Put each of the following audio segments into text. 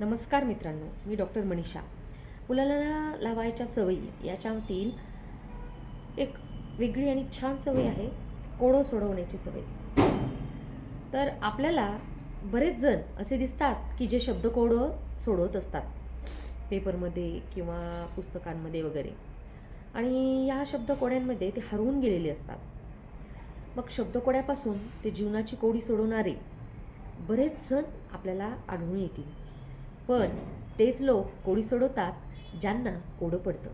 नमस्कार मित्रांनो मी डॉक्टर मनीषा. मुलाला लावायच्या सवयी याच्यातील एक वेगळी आणि छान सवय आहे कोडं सोडवण्याची सवय. तर आपल्याला बरेच जण असे दिसतात की जे शब्द कोडं सोडवत असतात पेपरमध्ये किंवा पुस्तकांमध्ये वगैरे. आणि या शब्दकोड्यांमध्ये ते हरवून गेलेले असतात. मग शब्दकोड्यापासून ते जीवनाची कोडी सोडवणारे बरेच जण आपल्याला आढळून येतील. पण तेच लोक कोडी सोडवतात ज्यांना कोडं पडतं.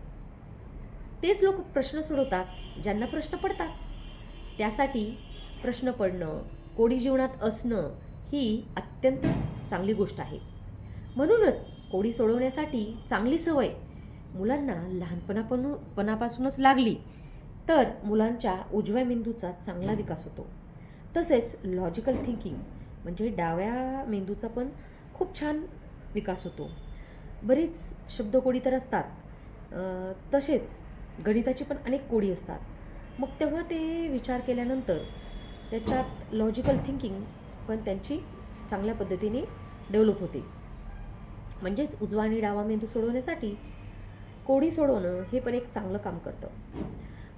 तेच लोक प्रश्न सोडवतात ज्यांना प्रश्न पडतात. त्यासाठी प्रश्न पडणं कोडी जीवनात असणं ही अत्यंत चांगली गोष्ट आहे. म्हणूनच कोडी सोडवण्यासाठी चांगली सवय मुलांना लहानपणापण पणापासूनच लागली तर मुलांच्या उजव्या मेंदूचा चांगला विकास होतो. तसेच लॉजिकल थिंकिंग म्हणजे डाव्या मेंदूचा पण खूप छान विकास होतो. बरीच शब्दकोडी तर असतात. तसेच गणिताची पण अनेक कोडी असतात. मग तेव्हा ते विचार केल्यानंतर त्याच्यात लॉजिकल थिंकिंग पण त्यांची चांगल्या पद्धतीने डेव्हलप होते. म्हणजेच उजवा आणि डावा मेंदू सोडवण्यासाठी कोडी सोडवणं हे पण एक चांगलं काम करतं.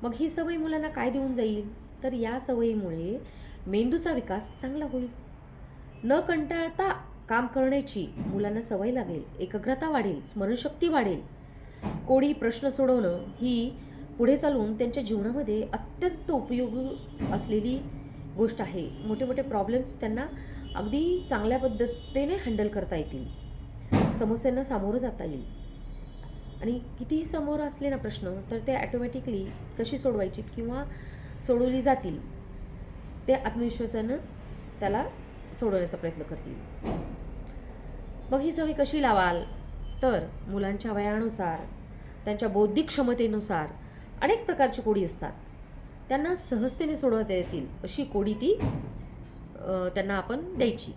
मग ही सवय मुलांना काय देऊन जाईल? तर या सवयीमुळे मेंदूचा विकास चांगला होईल. न कंटाळता काम करण्याची मुलांना सवय लागेल एकाग्रता वाढेल स्मरणशक्ती वाढेल. कोणी प्रश्न सोडवणं ही पुढे चालून त्यांच्या जीवनामध्ये अत्यंत उपयोगी असलेली गोष्ट आहे. मोठे मोठे प्रॉब्लेम्स त्यांना अगदी चांगल्या पद्धतीने हँडल करता येतील. समस्यांना सामोरं जाता येईल. आणि कितीही समोर असले ना प्रश्न तर ते ॲटोमॅटिकली कशी सोडवायची किंवा सोडवली जातील ते आत्मविश्वासानं त्याला सोडवण्याचा प्रयत्न करतील. मग ही सवय कशी लावाल? तर मुलांच्या वयानुसार त्यांच्या बौद्धिक क्षमतेनुसार अनेक प्रकारची कोडी असतात. त्यांना सहजतेने सोडवता येतील अशी कोडी ती त्यांना आपण द्यायची.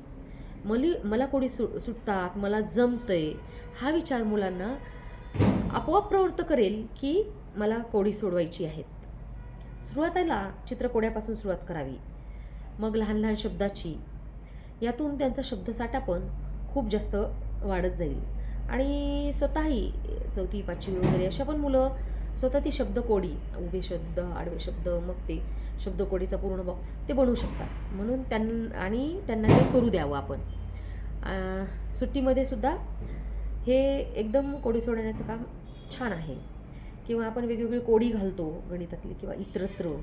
मली मला कोडी सु सुटतात मला जमतंय हा विचार मुलांना आपोआप प्रवृत्त करेल की मला कोडी सोडवायची आहेत. सुरुवातीला चित्रकोड्यापासून सुरुवात करावी. मग लहान लहान शब्दाची यातून त्यांचा शब्दसाठा पण खूप जास्त वाढत जाईल. आणि स्वतःही चौथी पाचवी वगैरे अशा पण मुलं स्वतः ती शब्दकोडी उभे शब्द आडवे शब्द मग ते शब्दकोडीचा पूर्ण भाव ते बनवू शकतात. म्हणून त्यां आणि त्यांना ते करू द्यावं आपण. सुट्टीमध्ये सुद्धा हे एकदम कोडी सोडण्याचं काम छान आहे. किंवा आपण वेगवेगळी कोडी घालतो गणितातली किंवा इतरत्र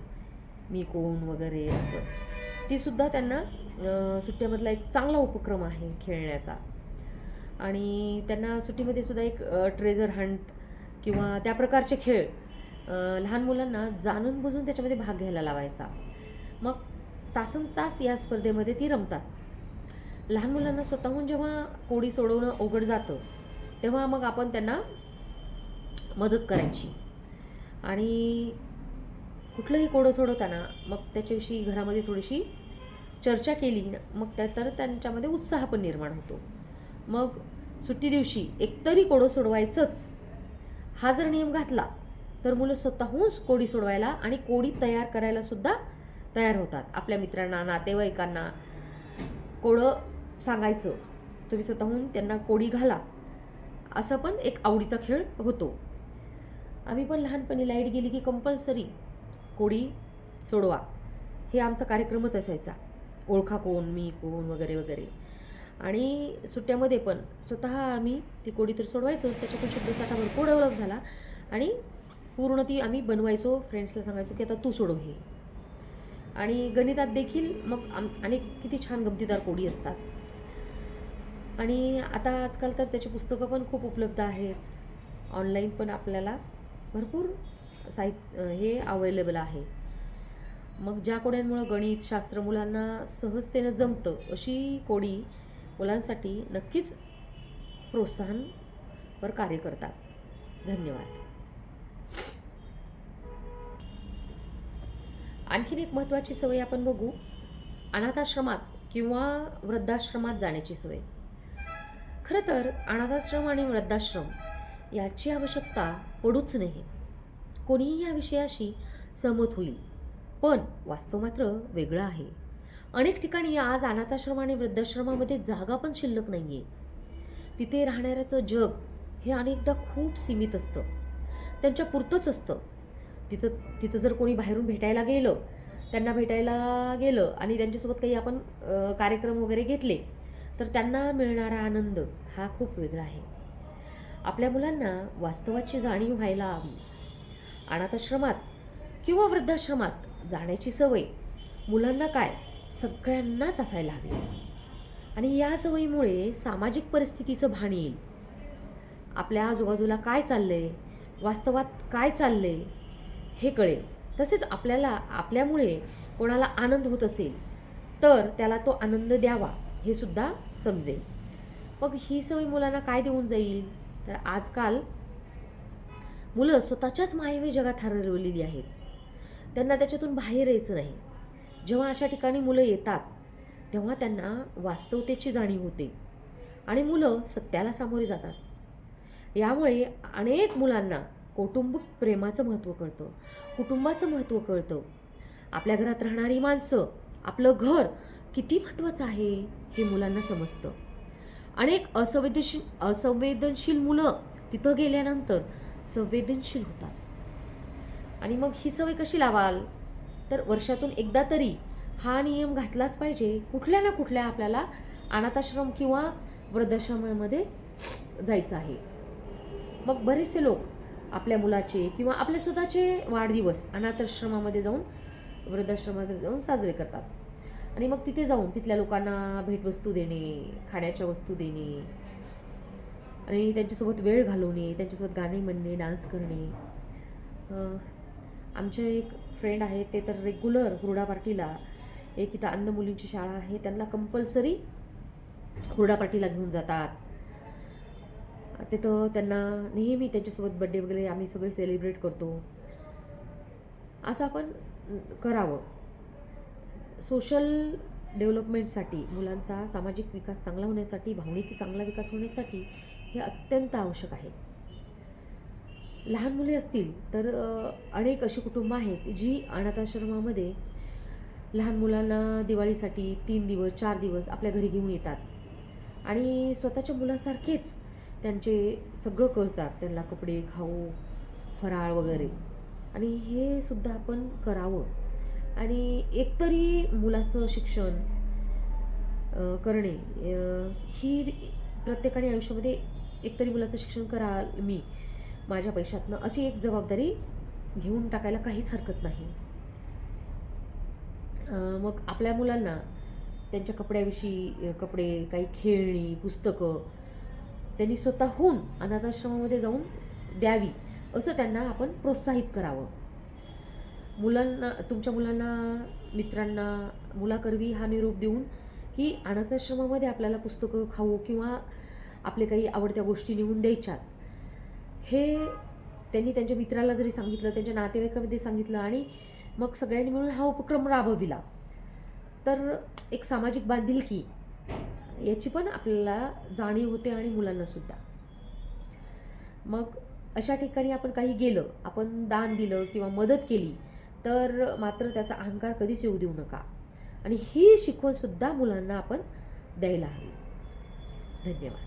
मी कोण वगैरे असं. ती सुद्धा त्यांना सुट्ट्यामधला एक चांगला उपक्रम आहे खेळण्याचा. आणि त्यांना सुट्टीमध्ये सुद्धा एक ट्रेझर हंट किंवा त्या प्रकारचे खेळ लहान मुलांना जाणून बुजून त्याच्यामध्ये भाग घ्यायला लावायचा. मग तासन तास या स्पर्धेमध्ये ती रमतात. लहान मुलांना स्वतःहून जेव्हा कोडी सोडवणं अवघड जातं तेव्हा मग आपण त्यांना मदत करायची. आणि कुठलंही कोडं सोडवताना मग त्याच्याविषयी घरामध्ये थोडीशी चर्चा केली ना मग त्या तर त्यांच्यामध्ये उत्साह पण निर्माण होतो. मग सुट्टी दिवशी एकतरी कोडं सोडवायचंच. हा जर नियम घातला तर मुलं स्वतःहून कोडी सोडवायला आणि कोडी तयार करायलासुद्धा तयार होतात. आपल्या मित्रांना नातेवाईकांना कोडं सांगायचं. तुम्ही स्वतःहून त्यांना कोडी घाला. असा पण एक आवडीचा खेळ होतो. आम्ही पण लहानपणी लाइट गेली की कंपल्सरी कोडी सोडवा. हे आमचा कार्यक्रमच असायचा. ओळखा कोण मी कोण वगैरे वगैरे. आणि सुट्ट्यामध्ये पण स्वतः आम्ही ती कोडी तर सोडवायचोच त्याच्यातून शब्दसाठा भरपूर डेव्हलप झाला. आणि पूर्ण ती आम्ही बनवायचो फ्रेंड्सला सांगायचो की आता तू सोडव हे. आणि गणितात देखील मग आम अनेक किती छान गमतीदार कोडी असतात. आणि आता आजकाल तर त्याची पुस्तकं पण खूप उपलब्ध आहेत. ऑनलाईन पण आपल्याला भरपूर साहित्य हे अवेलेबल आहे. मग ज्या कोड्यांमुळं गणित शास्त्र मुलांना सहजतेनं जमतं अशी कोडी मुलांसाठी नक्कीच प्रोत्साहनपर कार्य करतात. धन्यवाद. आणखीन एक महत्त्वाची सवय आपण बघू अनाथाश्रमात किंवा वृद्धाश्रमात जाण्याची सवय. खरं तर अनाथाश्रम आणि वृद्धाश्रम याची आवश्यकता पडूच नाही कोणीही या विषयाशी सहमत होईल. पण वास्तव मात्र वेगळं आहे. अनेक ठिकाणी आज अनाथाश्रम आणि वृद्धाश्रमामध्ये जागा पण शिल्लक नाही आहे तिथे राहणाऱ्याचं जग हे अनेकदा खूप सीमित असतं. त्यांच्या पुरतंच असतं. तिथं तिथं जर कोणी बाहेरून भेटायला गेलं त्यांना भेटायला गेलं आणि त्यांच्यासोबत काही आपण कार्यक्रम वगैरे घेतले तर त्यांना मिळणारा आनंद हा खूप वेगळा आहे. आपल्या मुलांना वास्तवाची जाणीव व्हायला हवी. अनाथाश्रमात किंवा वृद्धाश्रमात जाण्याची सवय मुलांना काय सगळ्यांनाच असायला हवी. आणि या सवयीमुळे सामाजिक परिस्थितीचं भान येईल. आपल्या आजूबाजूला काय चाललंय वास्तवात काय चाललंय हे कळेल. तसेच आपल्याला आपल्यामुळे कोणाला आनंद होत असेल तर त्याला तो आनंद द्यावा हे सुद्धा समजेल. मग ही सवय मुलांना काय देऊन जाईल? तर आजकाल मुलं स्वतःच्याच मायवी जगात हरवलेली आहेत. त्यांना त्याच्यातून बाहेर यायचं नाही. जेव्हा अशा ठिकाणी मुलं येतात तेव्हा त्यांना वास्तवतेची जाणीव होते आणि मुलं सत्याला सामोरे जातात. यामुळे अनेक मुलांना कौटुंबिक प्रेमाचं महत्त्व कळतं कुटुंबाचं महत्त्व कळतं. आपल्या घरात राहणारी माणसं आपलं घर किती महत्त्वाचं आहे हे मुलांना समजतं. अनेक असंवेदनशील असंवेदनशील मुलं तिथं गेल्यानंतर संवेदनशील होतात. आणि मग ही सवय कशी लावाल? तर वर्षातून एकदा तरी हा नियम घातलाच पाहिजे. कुठल्या ना कुठल्या आपल्याला अनाथाश्रम किंवा वृद्धाश्रमामध्ये जायचं आहे. मग बरेचसे लोक आपल्या मुलाचे किंवा आपले स्वतःचे वाढदिवस अनाथाश्रमामध्ये जाऊन वृद्धाश्रमामध्ये जाऊन साजरे करतात. आणि मग तिथे जाऊन तिथल्या लोकांना भेटवस्तू देणे खाण्याच्या वस्तू देणे आणि त्यांच्यासोबत वेळ घालवणे त्यांच्यासोबत गाणे म्हणणे डान्स करणे. आमचे एक फ्रेंड आहेत ते तर रेग्युलर हुरडा पार्टीला. एक इथं अंध मुलींची शाळा आहे त्यांना कंपल्सरी हुरडा पार्टीला घेऊन जातात. तिथं त्यांना नेहमी त्यांच्यासोबत बड्डे वगैरे आम्ही सगळे सेलिब्रेट करतो. असं आपण करावं. सोशल डेव्हलपमेंटसाठी मुलांचा सामाजिक विकास चांगला होण्यासाठी भावनिक चांगला विकास होण्यासाठी हे अत्यंत आवश्यक आहे. लहान मुले असतील तर अनेक अशी कुटुंबं आहेत जी अनाथाश्रमामध्ये लहान मुलांना दिवाळीसाठी तीन दिवस चार दिवस आपल्या घरी घेऊन येतात. आणि स्वतःच्या मुलासारखेच त्यांचे सगळं कळतात. त्यांना कपडे खाऊ फराळ वगैरे. आणि हे सुद्धा आपण करावं. आणि एकतरी मुलाचं शिक्षण करणे ही प्रत्येकाने आयुष्यामध्ये एकतरी मुलाचं शिक्षण कराल मी माझ्या पैशातनं अशी एक जबाबदारी घेऊन टाकायला काहीच हरकत नाही. मग आपल्या मुलांना त्यांच्या कपड्याविषयी कपडे काही खेळणी पुस्तकं त्यांनी स्वतःहून अनाथाश्रमामध्ये जाऊन द्यावी असं त्यांना आपण प्रोत्साहित करावं. मुलांना तुमच्या मुलांना मित्रांना मुलाकरवी हा निरोप देऊन की अनाथाश्रमामध्ये आपल्याला पुस्तकं खाऊ किंवा आपले काही आवडत्या गोष्टी नेऊन द्यायच्यात. हे त्यांनी त्यांच्या मित्राला जरी सांगितलं त्यांच्या नातेवाईकामध्ये सांगितलं आणि मग सगळ्यांनी मिळून हा उपक्रम राबविला. तर एक सामाजिक बांधिलकी याची पण आपल्याला जाणीव होते आणि मुलांनासुद्धा मग अशा ठिकाणी आपण काही गेलं आपण दान दिलं किंवा मदत केली तर मात्र त्याचा अहंकार कधीच येऊ देऊ नका. आणि ही शिकवणसुद्धा मुलांना आपण द्यायला हवी. धन्यवाद.